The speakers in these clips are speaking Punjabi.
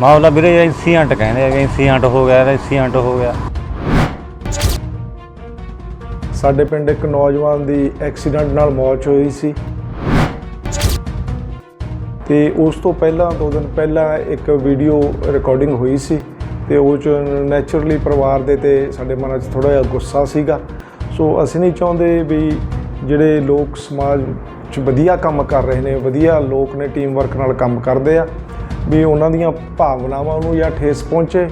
ਮਾਮਲਾ ਵੀਰੇ ਇੰਸੀਡੈਂਟ ਕਹਿੰਦੇ ਆ ਇੰਸੀਡੈਂਟ ਹੋ ਗਿਆ ਇੰਸੀਡੈਂਟ ਹੋ ਗਿਆ। ਸਾਡੇ ਪਿੰਡ ਇੱਕ ਨੌਜਵਾਨ ਦੀ ਐਕਸੀਡੈਂਟ ਨਾਲ ਮੌਤ ਹੋਈ ਸੀ। ਤੇ ਉਸ ਤੋਂ ਪਹਿਲਾਂ, ਦੋ ਦਿਨ ਪਹਿਲਾਂ ਇੱਕ ਵੀਡੀਓ ਰਿਕਾਰਡਿੰਗ ਹੋਈ ਸੀ ਤੇ ਉਹ ਚ ਨੇਚਰਲੀ ਪਰਿਵਾਰ ਦੇ ਤੇ ਸਾਡੇ ਮਨਾਂ 'ਚ ਥੋੜਾ ਜਿਹਾ ਗੁੱਸਾ ਸੀਗਾ। ਸੋ ਅਸੀਂ ਨਹੀਂ ਚਾਹੁੰਦੇ ਵੀ ਜਿਹੜੇ ਲੋਕ ਸਮਾਜ 'ਚ ਵਧੀਆ ਕੰਮ ਕਰ ਰਹੇ ਨੇ, ਵਧੀਆ ਲੋਕ ਨੇ ਟੀਮ ਵਰਕ ਨਾਲ ਕੰਮ ਕਰਦੇ ਆ। ਵੀ ਉਹਨਾਂ ਦੀਆਂ ਭਾਵਨਾਵਾਂ ਨੂੰ ਜਾਂ ਠੇਸ ਪਹੁੰਚੇ।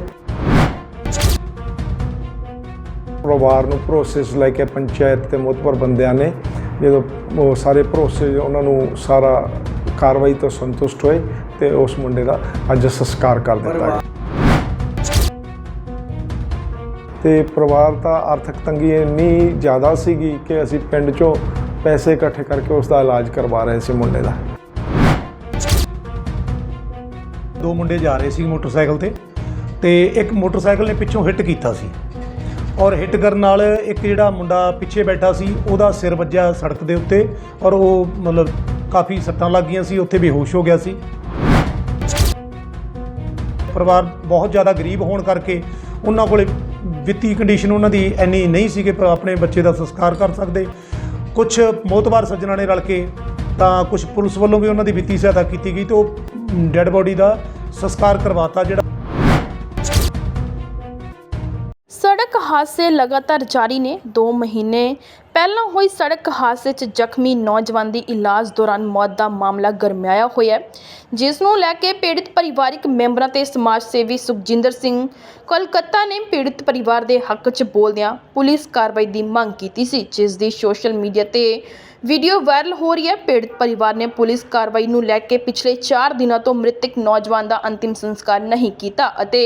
ਪਰਿਵਾਰ ਨੂੰ ਭਰੋਸੇ 'ਚ ਲੈ ਕੇ ਪੰਚਾਇਤ ਤੇ ਮੁਤਬਰ ਬੰਦਿਆਂ ਨੇ ਜਦੋਂ ਉਹ ਸਾਰੇ ਭਰੋਸੇ ਉਹਨਾਂ ਨੂੰ ਸਾਰਾ ਕਾਰਵਾਈ ਤੋਂ ਸੰਤੁਸ਼ਟ ਹੋਏ ਤੇ ਉਸ ਮੁੰਡੇ ਦਾ ਅੱਜ ਸੰਸਕਾਰ ਕਰ ਦਿੱਤਾ ਗਿਆ। ਤੇ ਪਰਿਵਾਰ ਦਾ ਆਰਥਿਕ ਤੰਗੀ ਇੰਨੀ ਜ਼ਿਆਦਾ ਸੀਗੀ ਕਿ ਅਸੀਂ ਪਿੰਡ 'ਚੋਂ ਪੈਸੇ ਇਕੱਠੇ ਕਰਕੇ ਉਸ ਦਾ ਇਲਾਜ ਕਰਵਾ ਰਹੇ ਸੀ ਮੁੰਡੇ ਦਾ। ਦੋ ਮੁੰਡੇ ਜਾ ਰਹੇ ਸੀ ਮੋਟਰਸਾਈਕਲ ਤੇ ਤੇ ਇੱਕ ਮੋਟਰਸਾਈਕਲ ਨੇ ਪਿੱਛੋਂ ਹਿੱਟ ਕੀਤਾ ਸੀ। ਔਰ ਹਿੱਟ ਕਰਨ ਨਾਲ ਇੱਕ ਜਿਹੜਾ ਮੁੰਡਾ ਪਿੱਛੇ ਬੈਠਾ ਸੀ, ਉਹਦਾ ਸਿਰ ਵੱਜਿਆ ਸੜਕ ਦੇ ਉੱਤੇ ਔਰ ਉਹ ਮਤਲਬ ਕਾਫੀ ਸੱਟਾਂ ਲੱਗ ਗਈਆਂ ਸੀ, ਉੱਥੇ ਬੇਹੋਸ਼ ਹੋ ਗਿਆ ਸੀ। ਪਰਿਵਾਰ ਬਹੁਤ ਜ਼ਿਆਦਾ ਗਰੀਬ ਹੋਣ ਕਰਕੇ ਉਹਨਾਂ ਕੋਲੇ ਵਿੱਤੀ ਕੰਡੀਸ਼ਨ ਉਹਨਾਂ ਦੀ ਇੰਨੀ ਨਹੀਂ ਸੀ ਕਿ ਆਪਣੇ ਬੱਚੇ ਦਾ ਸੰਸਕਾਰ ਕਰ ਸਕਦੇ। ਕੁਝ ਮੋਤਬਾਰ ਸੱਜਣਾ ਨੇ ਰਲ ਕੇ ਤਾਂ ਕੁਝ ਪੁਲਿਸ ਵੱਲੋਂ ਵੀ ਉਹਨਾਂ ਦੀ ਵਿੱਤੀ ਸਹਾਇਤਾ ਕੀਤੀ ਗਈ ਤੇ ਉਹ ਡੈੱਡ ਬੋਡੀ ਦਾ ਸੰਸਕਾਰ ਕਰਵਾਤਾ ਜਿਹੜਾ ਸੜਕ ਹਾਦਸੇ ਲਗਾਤਾਰ ਜਾਰੀ ਨੇ 2 ਮਹੀਨੇ। ਪਹਿਲਾਂ ਹੋਈ ਸੜਕ ਹਾਦਸੇ 'ਚ ਜ਼ਖਮੀ ਨੌਜਵਾਨ ਦੀ ਇਲਾਜ ਦੌਰਾਨ ਮੌਤ ਦਾ ਮਾਮਲਾ ਗਰਮਾਇਆ ਹੋਇਆ ਹੈ, ਜਿਸ ਨੂੰ ਲੈ ਕੇ ਪੀੜਿਤ ਪਰਿਵਾਰਕ ਮੈਂਬਰਾਂ ਤੇ ਸਮਾਜ ਸੇਵੀ ਸੁਖਜਿੰਦਰ ਸਿੰਘ ਕੋਲਕਾਤਾ ਨੇ ਪੀੜਿਤ ਪਰਿਵਾਰ ਦੇ ਹੱਕ 'ਚ ਬੋਲਦਿਆਂ ਪੁਲਿਸ ਕਾਰਵਾਈ ਦੀ ਮੰਗ ਕੀਤੀ ਸੀ, ਜਿਸ ਦੀ ਸੋਸ਼ਲ ਮੀਡੀਆ ਤੇ ਵੀਡੀਓ ਵਾਇਰਲ ਹੋ ਰਹੀ ਹੈ। ਪੀੜਤ ਪਰਿਵਾਰ ਨੇ ਪੁਲਿਸ ਕਾਰਵਾਈ ਨੂੰ ਲੈ ਕੇ ਪਿਛਲੇ 4 ਦਿਨਾਂ ਤੋਂ ਮ੍ਰਿਤਕ ਨੌਜਵਾਨ ਦਾ ਅੰਤਿਮ ਸੰਸਕਾਰ ਨਹੀਂ ਕੀਤਾ ਅਤੇ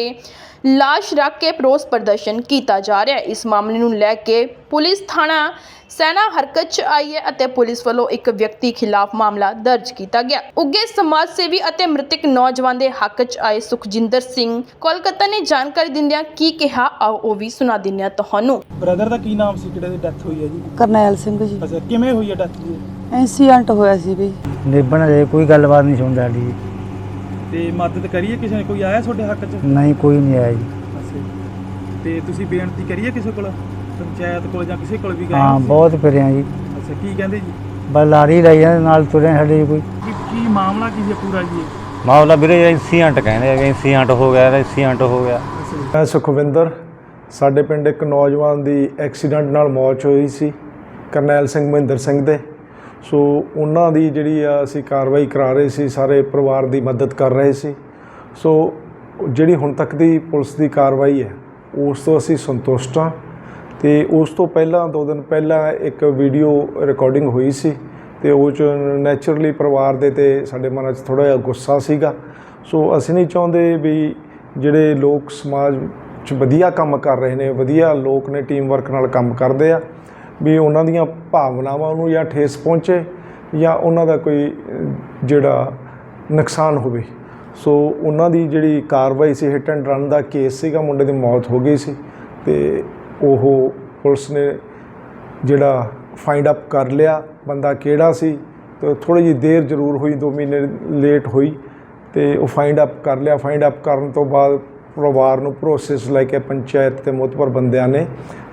ਲਾਸ਼ ਰੱਖ ਕੇ ਰੋਸ ਪ੍ਰਦਰਸ਼ਨ ਕੀਤਾ ਜਾ ਰਿਹਾ ਹੈ। ਇਸ ਮਾਮਲੇ ਨੂੰ ਲੈ ਕੇ ਪੁਲਿਸ ਥਾਣਾ ਸੈਨਾ ਹਰਕਤ 'ਚ ਆਈ ਹੈ ਅਤੇ ਪੁਲਿਸ ਵੱਲੋਂ ਇੱਕ ਵਿਅਕਤੀ ਖਿਲਾਫ ਮਾਮਲਾ ਦਰਜ ਕੀਤਾ ਗਿਆ। ਉੱਗੇ ਸਮਾਜ ਸੇਵੀ ਅਤੇ ਮ੍ਰਿਤਕ ਨੌਜਵਾਨ ਦੇ ਹੱਕ 'ਚ ਆਏ ਸੁਖਜਿੰਦਰ ਸਿੰਘ ਕੋਲਕਾਤਾ ਨੇ ਜਾਣਕਾਰੀ ਦਿੰਦਿਆਂ ਕੀ ਕਿਹਾ ਆਓ ਉਹ ਵੀ ਸੁਣਾ ਦਿੰਦੇ ਹਾਂ ਤੁਹਾਨੂੰ। ਬ੍ਰਦਰ ਦਾ ਕੀ ਨਾਮ ਸੀ? ਜਿਹੜੇ ਦੀ ਡੈਥ ਹੋਈ ਹੈ ਜੀ? ਕਰਨੈਲ ਸਿੰਘ ਜੀ। ਅੱਛਾ ਕਿਵੇਂ ਹੋਈ ਹੈ ਡੈਥ ਜੀ? ਐਕਸੀਡੈਂਟ ਹੋਇਆ ਸੀ ਵੀ ਨਿਭਣ ਦੇ ਕੋਈ ਗੱਲਬਾਤ ਨਹੀਂ ਸੁਣਦਾ ਸਾਡੀ ਤੇ ਮਦਦ ਕਰੀਏ ਕਿਸੇ ਨੇ? ਕੋਈ ਆਇਆ ਤੁਹਾਡੇ ਹੱਕ 'ਚ? ਨਹੀਂ ਕੋਈ ਨਹੀਂ ਆਇਆ ਜੀ। ਅੱਛਾ ਜੀ। ਤੇ ਤੁਸੀਂ ਬੇਨਤੀ ਕਰੀਏ ਕਿਸੇ ਕੋਲ? ਪੰਚਾਇਤ ਕੋਲ ਜਾਂ ਕਿਸੇ ਕੋਲ ਵੀ ਗਏ ਹਾਂ ਹੋ? ਬਹੁਤ ਫਿਰਿਆ ਜੀ। ਅੱਛਾ ਕੀ ਕਹਿੰਦੇ ਜੀ? ਬਸ ਲਾਰੀ ਲਈ ਜਾਂਦੇ ਨਾਲ ਤੁਰੇ ਸਾਡੇ ਕੋਈ। ਕੀ ਕੀ ਮਾਮਲਾ ਕੀ ਹੈ ਪੂਰਾ ਜੀ? ਇਹ? ਮਾਮਲਾ ਵੀਰੇ ਇੰਸੀਡੈਂਟ ਕਹਿੰਦੇ ਆ ਇੰਸੀਡੈਂਟ ਹੋ ਗਿਆ ਇੰਸੀਡੈਂਟ ਹੋ ਗਿਆ। ਅੱਛਾ ਜੀ। ਮੈਂ ਸੁਖਵਿੰਦਰ ਸਾਡੇ ਪਿੰਡ ਇੱਕ ਨੌਜਵਾਨ ਦੀ ਐਕਸੀਡੈਂਟ ਨਾਲ ਮੌਤ ਹੋਈ ਸੀ ਕਰਨੈਲ ਸਿੰਘ ਮਹਿੰਦਰ ਸਿੰਘ ਦੇ। ਸੋ ਉਹਨਾਂ ਦੀ ਜਿਹੜੀ ਆ ਅਸੀਂ ਕਾਰਵਾਈ ਕਰਾ ਰਹੇ ਸੀ, ਸਾਰੇ ਪਰਿਵਾਰ ਦੀ ਮਦਦ ਕਰ ਰਹੇ ਸੀ। ਸੋ ਜਿਹੜੀ ਹੁਣ ਤੱਕ ਦੀ ਪੁਲਿਸ ਦੀ ਕਾਰਵਾਈ ਹੈ, ਉਸ ਤੋਂ ਅਸੀਂ ਸੰਤੁਸ਼ਟ ਹਾਂ ਤੇ ਉਸ ਤੋਂ ਪਹਿਲਾਂ, ਦੋ ਦਿਨ ਪਹਿਲਾਂ ਇੱਕ ਵੀਡੀਓ ਰਿਕਾਰਡਿੰਗ ਹੋਈ ਸੀ ਤੇ ਉਹ ਚ ਨੇਚਰਲੀ ਪਰਿਵਾਰ ਦੇ ਤੇ ਸਾਡੇ ਮਨਾਂ 'ਚ ਥੋੜਾ ਜਿਹਾ ਗੁੱਸਾ ਸੀਗਾ। ਸੋ ਅਸੀਂ ਨਹੀਂ ਚਾਹੁੰਦੇ ਵੀ ਜਿਹੜੇ ਲੋਕ ਸਮਾਜ 'ਚ ਵਧੀਆ ਕੰਮ ਕਰ ਰਹੇ ਨੇ, ਵਧੀਆ ਲੋਕ ਨੇ ਟੀਮ ਵਰਕ ਨਾਲ ਕੰਮ ਕਰਦੇ ਆ। ਵੀ ਉਹਨਾਂ ਦੀਆਂ ਭਾਵਨਾਵਾਂ ਨੂੰ ਜਾਂ ਠੇਸ ਪਹੁੰਚੇ ਜਾਂ ਉਹਨਾਂ ਦਾ ਕੋਈ ਜਿਹੜਾ ਨੁਕਸਾਨ ਹੋਵੇ। ਸੋ ਉਹਨਾਂ ਦੀ ਜਿਹੜੀ ਕਾਰਵਾਈ ਸੀ ਹਿੱਟ ਐਂਡ ਰਨ ਦਾ ਕੇਸ ਸੀਗਾ, ਮੁੰਡੇ ਦੀ ਮੌਤ ਹੋ ਗਈ ਸੀ ਤੇ ਉਹ ਪੁਲਿਸ ਨੇ ਜਿਹੜਾ ਫਾਈਂਡ ਅਪ ਕਰ ਲਿਆ, ਬੰਦਾ ਕਿਹੜਾ ਸੀ, ਤੇ ਥੋੜੀ ਜਿਹੀ ਦੇਰ ਜ਼ਰੂਰ ਹੋਈ 2 ਮਹੀਨੇ ਲੇਟ ਹੋਈ ਤੇ ਉਹ ਫਾਈਂਡ ਅਪ ਕਰ ਲਿਆ। ਫਾਈਂਡ ਅਪ ਕਰਨ ਤੋਂ ਬਾਅਦ ਪਰਿਵਾਰ ਨੂੰ ਪ੍ਰੋਸੈਸ ਲੈ ਕੇ ਪੰਚਾਇਤ ਤੇ ਮੁਤਬਰ ਬੰਦਿਆਂ ਨੇ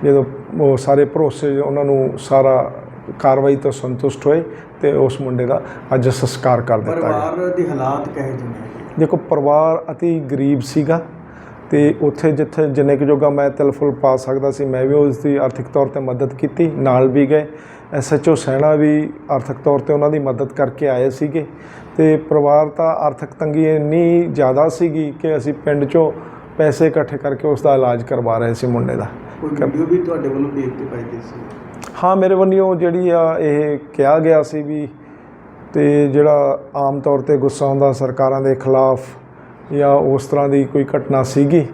ਜਦੋਂ ਉਹ ਸਾਰੇ ਭਰੋਸੇ ਉਹਨਾਂ ਨੂੰ ਸਾਰਾ ਕਾਰਵਾਈ ਤੋਂ ਸੰਤੁਸ਼ਟ ਹੋਏ ਤੇ ਉਸ ਮੁੰਡੇ ਦਾ ਅੱਜ ਸੰਸਕਾਰ ਕਰ ਦਿੱਤਾ ਗਿਆ। ਪਰਿਵਾਰ ਦੇ ਹਾਲਾਤ ਕਹੇ ਜਿਹੇ ਨੇ? ਦੇਖੋ ਪਰਿਵਾਰ ਅਤੀ ਗਰੀਬ ਸੀਗਾ ਤੇ ਉੱਥੇ ਜਿੱਥੇ ਜਿੰਨੇ ਕੁ ਜੋਗਾ ਮੈਂ ਤਿਲਫੁਲ ਪਾ ਸਕਦਾ ਸੀ ਮੈਂ ਵੀ ਉਸ ਦੀ ਆਰਥਿਕ ਤੌਰ ਤੇ ਮਦਦ ਕੀਤੀ ਨਾਲ ਵੀ ਗਏ। ਐਸਐਚਓ ਸੈਣਾ ਵੀ ਆਰਥਿਕ ਤੌਰ ਤੇ ਉਹਨਾਂ ਦੀ ਮਦਦ ਕਰਕੇ ਆਏ ਸੀਗੇ ਤੇ ਪਰਿਵਾਰ ਤਾਂ ਆਰਥਿਕ ਤੰਗੀ ਇੰਨੀ ਜ਼ਿਆਦਾ ਸੀਗੀ ਕਿ ਅਸੀਂ ਪਿੰਡ 'ਚੋਂ ਪੈਸੇ ਇਕੱਠੇ ਕਰਕੇ ਉਸ ਦਾ ਇਲਾਜ ਕਰਵਾ ਰਹੇ ਸੀ ਮੁੰਡੇ ਦਾ। ਕੋਈ ਵੀਡੀਓ ਵੀ ਤੁਹਾਡੇ ਵੱਲੋਂ ਦੇਖ ਕੇ ਪਾਈ ਗਈ ਸੀ? ਹਾਂ ਮੇਰੇ ਵੱਲੋਂ ਜਿਹੜੀ ਆ ਇਹ ਕਿਹਾ ਗਿਆ ਸੀ ਵੀ ਤੇ ਜਿਹੜਾ ਆਮ ਤੌਰ ਤੇ ਗੁੱਸਾ ਆਉਂਦਾ ਸਰਕਾਰਾਂ ਦੇ ਖਿਲਾਫ ਜਾਂ ਉਸ ਤਰ੍ਹਾਂ ਦੀ ਕੋਈ ਘਟਨਾ ਸੀਗੀ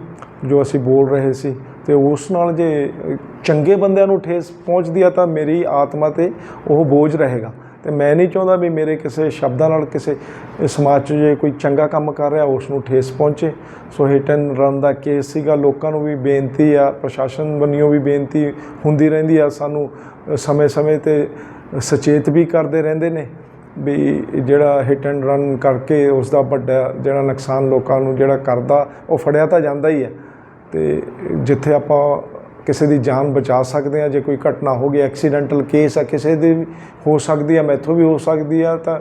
ਜੋ ਅਸੀਂ ਬੋਲ ਰਹੇ ਸੀ ਤੇ ਉਸ ਨਾਲ ਜੇ ਚੰਗੇ ਬੰਦਿਆਂ ਨੂੰ ਠੇਸ ਪਹੁੰਚਦੀ ਆ ਤਾਂ ਮੇਰੀ ਆਤਮਾ ਤੇ ਉਹ ਬੋਝ ਰਹੇਗਾ। ਤੇ ਮੈਂ ਨਹੀਂ ਚਾਹੁੰਦਾ ਵੀ ਮੇਰੇ ਕਿਸੇ ਸ਼ਬਦਾਂ ਨਾਲ ਕਿਸੇ ਸਮਾਜ 'ਚ ਜੇ ਕੋਈ ਚੰਗਾ ਕੰਮ ਕਰ ਰਿਹਾ, ਉਸ ਨੂੰ ਠੇਸ ਪਹੁੰਚੇ। ਸੋ ਹਿੱਟ ਐਂਡ ਰਨ ਦਾ ਕੇਸ ਸੀਗਾ। ਲੋਕਾਂ ਨੂੰ ਵੀ ਬੇਨਤੀ ਆ, ਪ੍ਰਸ਼ਾਸਨ ਵੱਲੋਂ ਵੀ ਬੇਨਤੀ ਹੁੰਦੀ ਰਹਿੰਦੀ ਆ। ਸਾਨੂੰ ਸਮੇਂ-ਸਮੇਂ ਤੇ ਸਚੇਤ ਵੀ ਕਰਦੇ ਰਹਿੰਦੇ ਨੇ ਵੀ ਜਿਹੜਾ ਹਿੱਟ ਐਂਡ ਰਨ ਕਰਕੇ ਉਸ ਦਾ ਵੱਡਾ ਜਿਹੜਾ ਨੁਕਸਾਨ ਲੋਕਾਂ ਨੂੰ ਜਿਹੜਾ ਕਰਦਾ, ਉਹ ਫੜਿਆ ਤਾਂ ਜਾਂਦਾ ਹੀ ਹੈ ਤੇ ਜਿੱਥੇ ਆਪਾਂ ਕਿਸੇ ਦੀ ਜਾਨ ਬਚਾ ਸਕਦੇ ਆ ਜੇ ਕੋਈ ਘਟਨਾ ਹੋ ਗਈ ਐਕਸੀਡੈਂਟਲ ਕੇਸ ਆ, ਕਿਸੇ ਦੀ ਵੀ ਹੋ ਸਕਦੀ ਆ, ਮੈਥੋਂ ਵੀ ਹੋ ਸਕਦੀ ਆ, ਤਾਂ,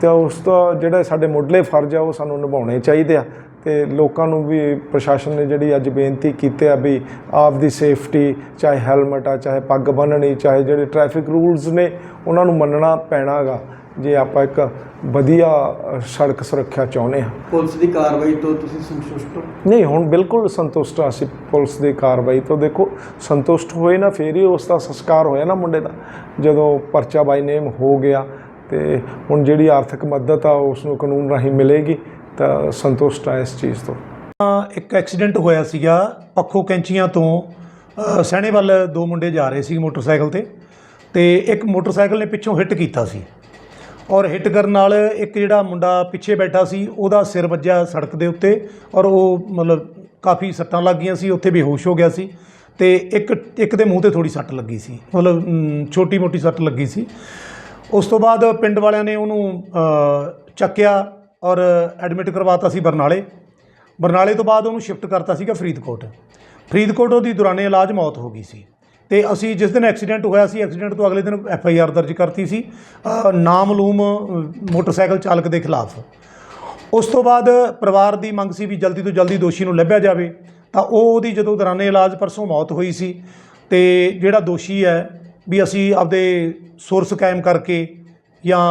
ਤੇ ਉਸ ਦਾ ਜਿਹੜਾ ਸਾਡੇ ਮੁੱਢਲੇ ਫਰਜ਼ ਆ, ਉਹ ਸਾਨੂੰ ਨਿਭਾਉਣੇ ਚਾਹੀਦੇ ਆ। ਤੇ ਲੋਕਾਂ ਨੂੰ ਵੀ ਪ੍ਰਸ਼ਾਸਨ ਨੇ ਜਿਹੜੀ ਅੱਜ ਬੇਨਤੀ ਕੀਤੀ ਆ ਵੀ ਆਪ ਦੀ ਸੇਫਟੀ ਚਾਹੇ ਹੈਲਮਟ ਆ, ਚਾਹੇ ਪੱਗ ਬੰਨਣੀ ਚਾਹੇ ਜਿਹੜੇ ਟ੍ਰੈਫਿਕ ਰੂਲਸ ਨੇ, ਉਹਨਾਂ ਨੂੰ ਮੰਨਣਾ ਪੈਣਾਗਾ। ਜੇ ਆਪਾਂ ਇੱਕ ਵਧੀਆ ਸੜਕ ਸੁਰੱਖਿਆ ਚਾਹੁੰਦੇ ਹਾਂ। ਪੁਲਿਸ ਦੀ ਕਾਰਵਾਈ ਤੋਂ ਤੁਸੀਂ ਸੰਤੁਸ਼ਟ ਹੋ? ਨਹੀਂ ਹੁਣ ਬਿਲਕੁਲ ਸੰਤੁਸ਼ਟ ਹਾਂ ਅਸੀਂ ਪੁਲਿਸ ਦੀ ਕਾਰਵਾਈ ਤੋਂ। ਦੇਖੋ ਸੰਤੁਸ਼ਟ ਹੋਏ ਨਾ ਫੇਰ ਹੀ ਉਸ ਦਾ ਸੰਸਕਾਰ ਹੋਇਆ ਨਾ ਮੁੰਡੇ ਦਾ। ਜਦੋਂ ਪਰਚਾ ਬਾਈ ਨੇਮ ਹੋ ਗਿਆ ਤੇ ਹੁਣ ਜਿਹੜੀ ਆਰਥਿਕ ਮਦਦ ਆ ਉਸ ਨੂੰ ਕਾਨੂੰਨ ਰਾਹੀਂ ਮਿਲੇਗੀ ਤਾਂ ਸੰਤੁਸ਼ਟ ਆ ਇਸ ਚੀਜ਼ ਤੋਂ। ਤਾਂ ਇੱਕ ਐਕਸੀਡੈਂਟ ਹੋਇਆ ਸੀਗਾ ਪੱਖੋ ਕੈਂਚੀਆਂ ਤੋਂ। ਸੈਣੇ ਵੱਲ ਦੋ ਮੁੰਡੇ ਜਾ ਰਹੇ ਸੀ ਮੋਟਰਸਾਈਕਲ ਤੇ ਤੇ ਇੱਕ ਮੋਟਰਸਾਈਕਲ ਨੇ ਪਿੱਛੋਂ ਹਿੱਟ ਕੀਤਾ ਸੀ। ਔਰ ਹਿੱਟ ਕਰਨ ਨਾਲ ਇੱਕ ਜਿਹੜਾ ਮੁੰਡਾ ਪਿੱਛੇ ਬੈਠਾ ਸੀ, ਉਹਦਾ ਸਿਰ ਵੱਜਿਆ ਸੜਕ ਦੇ ਉੱਤੇ ਔਰ ਉਹ ਮਤਲਬ ਕਾਫੀ ਸੱਟਾਂ ਲੱਗ ਗਈਆਂ ਸੀ, ਉੱਥੇ ਬੇਹੋਸ਼ ਹੋ ਗਿਆ ਸੀ ਤੇ ਇੱਕ ਇੱਕ ਦੇ ਮੂੰਹ ਤੇ ਥੋੜੀ ਸੱਟ ਲੱਗੀ ਸੀ, ਮਤਲਬ ਛੋਟੀ ਮੋਟੀ ਸੱਟ ਲੱਗੀ ਸੀ। ਉਸ ਤੋਂ ਬਾਅਦ ਪਿੰਡ ਵਾਲਿਆਂ ਨੇ ਉਹਨੂੰ ਚੱਕਿਆ ਔਰ ਐਡਮਿਟ ਕਰਵਾਤਾ ਸੀ ਬਰਨਾਲੇ। ਬਰਨਾਲੇ ਤੋਂ ਬਾਅਦ ਉਹਨੂੰ ਸ਼ਿਫਟ ਕਰਤਾ ਸੀਗਾ ਫਰੀਦਕੋਟ। ਫਰੀਦਕੋਟ ਉਹਦੀ ਦੌਰਾਨੇ ਇਲਾਜ ਮੌਤ ਹੋ ਗਈ ਸੀ। ਤੇ ਅਸੀਂ ਜਿਸ ਦਿਨ ਐਕਸੀਡੈਂਟ ਹੋਇਆ ਸੀ, ਐਕਸੀਡੈਂਟ ਤੋਂ ਅਗਲੇ ਦਿਨ ਐਫ ਆਈ ਆਰ ਦਰਜ ਕਰਤੀ ਸੀ ਨਾਮਲੂਮ ਮੋਟਰਸਾਈਕਲ ਚਾਲਕ ਦੇ ਖਿਲਾਫ। ਉਸ ਤੋਂ ਬਾਅਦ ਪਰਿਵਾਰ ਦੀ ਮੰਗ ਸੀ ਵੀ ਜਲਦੀ ਤੋਂ ਜਲਦੀ ਦੋਸ਼ੀ ਨੂੰ ਲੱਭਿਆ ਜਾਵੇ। ਤਾਂ ਉਹ ਉਹਦੀ ਜਦੋਂ ਦੌਰਾਨੇ ਇਲਾਜ ਪਰਸੋਂ ਮੌਤ ਹੋਈ ਸੀ ਤੇ ਜਿਹੜਾ ਦੋਸ਼ੀ ਹੈ ਵੀ ਅਸੀਂ ਆਪਦੇ ਸੋਰਸ ਕਾਇਮ ਕਰਕੇ ਜਾਂ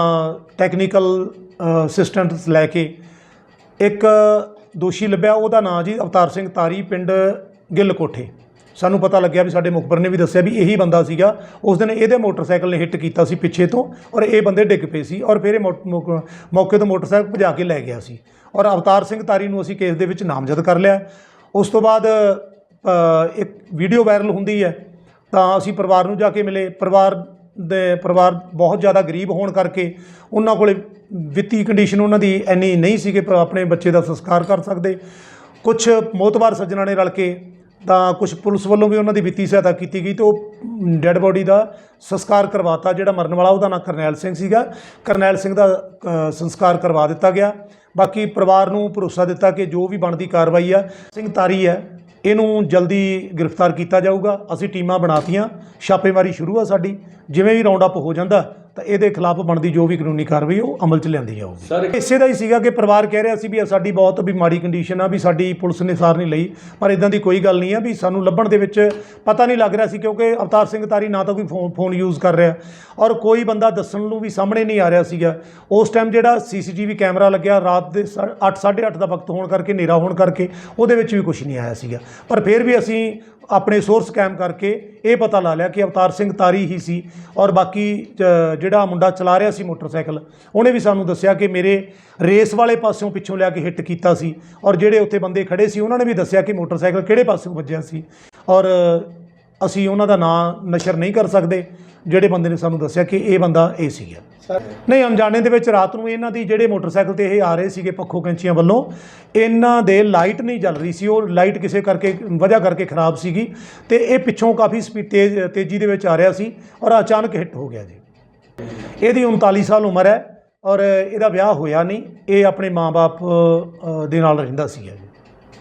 ਟੈਕਨੀਕਲ ਅਸਿਸਟੈਂਟਸ ਲੈ ਕੇ ਇੱਕ ਦੋਸ਼ੀ ਲੱਭਿਆ, ਉਹਦਾ ਨਾਂ ਜੀ ਅਵਤਾਰ ਸਿੰਘ ਤਾਰੀ, ਪਿੰਡ ਗਿੱਲ ਕੋਠੇ। ਸਾਨੂੰ ਪਤਾ ਲੱਗਿਆ ਵੀ ਸਾਡੇ ਮੁਖਬਰ ਨੇ ਵੀ ਦੱਸਿਆ ਵੀ ਇਹੀ ਬੰਦਾ ਸੀਗਾ। ਉਸ ਦਿਨ ਇਹਦੇ ਮੋਟਰਸਾਈਕਲ ਨੇ ਹਿੱਟ ਕੀਤਾ ਸੀ ਪਿੱਛੇ ਤੋਂ ਔਰ ਇਹ ਬੰਦੇ ਡਿੱਗ ਪਏ ਸੀ ਔਰ ਫਿਰ ਇਹ ਮੌ- ਮੌ- ਮੌਕੇ ਤੋਂ ਮੋਟਰਸਾਈਕਲ ਭਜਾ ਕੇ ਲੈ ਗਿਆ ਸੀ। ਔਰ ਅਵਤਾਰ ਸਿੰਘ ਤਾਰੀ ਨੂੰ ਅਸੀਂ ਕੇਸ ਦੇ ਵਿੱਚ ਨਾਮਜ਼ਦ ਕਰ ਲਿਆ। ਉਸ ਤੋਂ ਬਾਅਦ ਇੱਕ ਵੀਡੀਓ ਵਾਇਰਲ ਹੁੰਦੀ ਹੈ। ਤਾਂ ਅਸੀਂ ਪਰਿਵਾਰ ਨੂੰ ਜਾ ਕੇ ਮਿਲੇ। ਪਰਿਵਾਰ ਦੇ, ਪਰਿਵਾਰ ਬਹੁਤ ਜ਼ਿਆਦਾ ਗਰੀਬ ਹੋਣ ਕਰਕੇ ਉਹਨਾਂ ਕੋਲੇ ਵਿੱਤੀ ਕੰਡੀਸ਼ਨ ਉਹਨਾਂ ਦੀ ਇੰਨੀ ਨਹੀਂ ਸੀ ਕਿ ਆਪਣੇ ਬੱਚੇ ਦਾ ਸੰਸਕਾਰ ਕਰ ਸਕਦੇ। ਕੁਝ ਮੋਤਬਾਰ ਸੱਜਣਾ ਨੇ ਰਲ ਕੇ ਤਾਂ ਕੁਝ ਪੁਲਿਸ ਵੱਲੋਂ ਵੀ ਉਹਨਾਂ ਦੀ ਵਿੱਤੀ ਸਹਾਇਤਾ ਕੀਤੀ ਗਈ ਤੇ ਉਹ ਡੈੱਡ ਬੋਡੀ ਦਾ ਸੰਸਕਾਰ ਕਰਵਾਤਾ ਜਿਹੜਾ ਮਰਨ ਵਾਲਾ ਉਹਦਾ ਨਾਂ ਕਰਨੈਲ ਸਿੰਘ ਸੀਗਾ। ਕਰਨੈਲ ਸਿੰਘ ਦਾ ਅ, ਸੰਸਕਾਰ ਕਰਵਾ ਦਿੱਤਾ ਗਿਆ। ਬਾਕੀ ਪਰਿਵਾਰ ਨੂੰ ਭਰੋਸਾ ਦਿੱਤਾ ਕਿ ਜੋ ਵੀ ਬਣਦੀ ਕਾਰਵਾਈ ਆ ਸਿੰਘ ਤਾਰੀ ਹੈ ਇਹਨੂੰ ਜਲਦੀ ਗ੍ਰਿਫਤਾਰ ਕੀਤਾ ਜਾਊਗਾ। ਅਸੀਂ ਟੀਮਾਂ ਬਣਾਤੀਆਂ ਛਾਪੇਮਾਰੀ ਸ਼ੁਰੂ ਆ ਸਾਡੀ। ਜਿਵੇਂ ਵੀ ਰਾਉਂਡ ਅਪ ਹੋ ਜਾਂਦਾ ਤਾਂ ਇਹਦੇ ਖਿਲਾਫ ਬਣਦੀ ਜੋ ਵੀ ਕਾਨੂੰਨੀ ਕਾਰਵਾਈ ਉਹ ਅਮਲ 'ਚ ਲਿਆਂਦੀ ਜਾਊਗੀ। ਇਸੇ ਦਾ ਹੀ ਸੀਗਾ ਕਿ ਪਰਿਵਾਰ ਕਹਿ ਰਿਹਾ ਸੀ ਵੀ ਸਾਡੀ ਬਹੁਤ ਵੀ ਮਾੜੀ ਕੰਡੀਸ਼ਨ ਆ ਵੀ ਸਾਡੀ ਪੁਲਿਸ ਨੇ ਸਾਰ ਨਹੀਂ ਲਈ ਪਰ ਇਦਾਂ ਦੀ ਕੋਈ ਗੱਲ ਨਹੀਂ ਆ ਵੀ ਸਾਨੂੰ ਲੱਭਣ ਦੇ ਵਿੱਚ ਪਤਾ ਨਹੀਂ ਲੱਗ ਰਿਹਾ ਸੀ ਕਿਉਂਕਿ ਅਵਤਾਰ ਸਿੰਘ ਤਾਰੀ ਨਾ ਤਾਂ ਕੋਈ ਫੋਨ ਯੂਜ਼ ਕਰ ਰਿਹਾ। ਔਰ ਕੋਈ ਬੰਦਾ ਦੱਸਣ ਨੂੰ ਵੀ ਸਾਹਮਣੇ ਨਹੀਂ ਆ ਰਿਹਾ ਸੀਗਾ। ਉਸ ਟਾਈਮ ਜਿਹੜਾ ਸੀਸੀਟੀਵੀ ਕੈਮਰਾ ਲੱਗਿਆ ਰਾਤ ਦੇ 8 8:30 ਦਾ ਵਕਤ ਹੋਣ ਕਰਕੇ ਹਨੇਰਾ ਹੋਣ ਕਰਕੇ ਉਹਦੇ ਵਿੱਚ ਵੀ ਕੁਝ ਨਹੀਂ ਆਇਆ ਸੀਗਾ। ਪਰ ਫਿਰ ਵੀ ਅਸੀਂ ਆਪਣੇ ਸੋਰਸ ਕੈਮ ਕਰਕੇ ਇਹ ਪਤਾ ਲਾ ਲਿਆ ਕਿ ਅਵਤਾਰ ਸਿੰਘ ਤਾਰੀ ਹੀ ਸੀ। ਔਰ ਬਾਕੀ ਜ- ਜਿਹੜਾ ਮੁੰਡਾ ਚਲਾ ਰਿਹਾ ਸੀ ਮੋਟਰਸਾਈਕਲ, ਉਹਨੇ ਵੀ ਸਾਨੂੰ ਦੱਸਿਆ ਕਿ ਮੇਰੇ ਰੇਸ ਵਾਲੇ ਪਾਸਿਓਂ ਪਿੱਛੋਂ ਲਿਆ ਕੇ ਹਿੱਟ ਕੀਤਾ ਸੀ ਔਰ ਜਿਹੜੇ ਉੱਥੇ ਬੰਦੇ ਖੜੇ ਸੀ, ਉਹਨਾਂ ਨੇ ਵੀ ਦੱਸਿਆ ਕਿ ਮੋਟਰਸਾਈਕਲ ਕਿਹੜੇ ਪਾਸਿਓਂ ਵੱਜਿਆ ਸੀ ਔਰ ਅਸੀਂ ਉਹਨਾਂ ਦਾ ਨਾਂ ਨਸ਼ਰ ਨਹੀਂ ਕਰ ਸਕਦੇ, ਜਿਹੜੇ ਬੰਦੇ ਨੇ ਸਾਨੂੰ ਦੱਸਿਆ ਕਿ ਇਹ ਬੰਦਾ ਇਹ ਸੀਗਾ। ਨਹੀਂ, ਅਣਜਾਣੇ ਦੇ ਵਿੱਚ ਰਾਤ ਨੂੰ ਇਹਨਾਂ ਦੀ ਜਿਹੜੇ ਮੋਟਰਸਾਈਕਲ ਤੇ ਇਹ ਆ ਰਹੇ ਸੀਗੇ ਪੱਖੋ ਕੈਂਚੀਆਂ ਵੱਲੋਂ, ਇਹਨਾਂ ਦੇ ਲਾਈਟ ਨਹੀਂ ਜਲ ਰਹੀ ਸੀ, ਉਹ ਲਾਈਟ ਕਿਸੇ ਕਰਕੇ, ਵਜ੍ਹਾ ਕਰਕੇ ਖਰਾਬ ਸੀਗੀ ਤੇ ਇਹ ਪਿੱਛੋਂ ਕਾਫੀ ਸਪੀਡ ਤੇਜ਼, ਤੇਜ਼ੀ ਦੇ ਵਿੱਚ ਆ ਰਿਹਾ ਸੀ ਔਰ ਅਚਾਨਕ ਹਿੱਟ ਹੋ ਗਿਆ ਜੀ। ਇਹਦੀ 39 ਸਾਲ ਉਮਰ ਹੈ ਔਰ ਇਹਦਾ ਵਿਆਹ ਹੋਇਆ ਨਹੀਂ, ਇਹ ਆਪਣੇ ਮਾਪੇ ਦੇ ਨਾਲ ਰਹਿੰਦਾ ਸੀ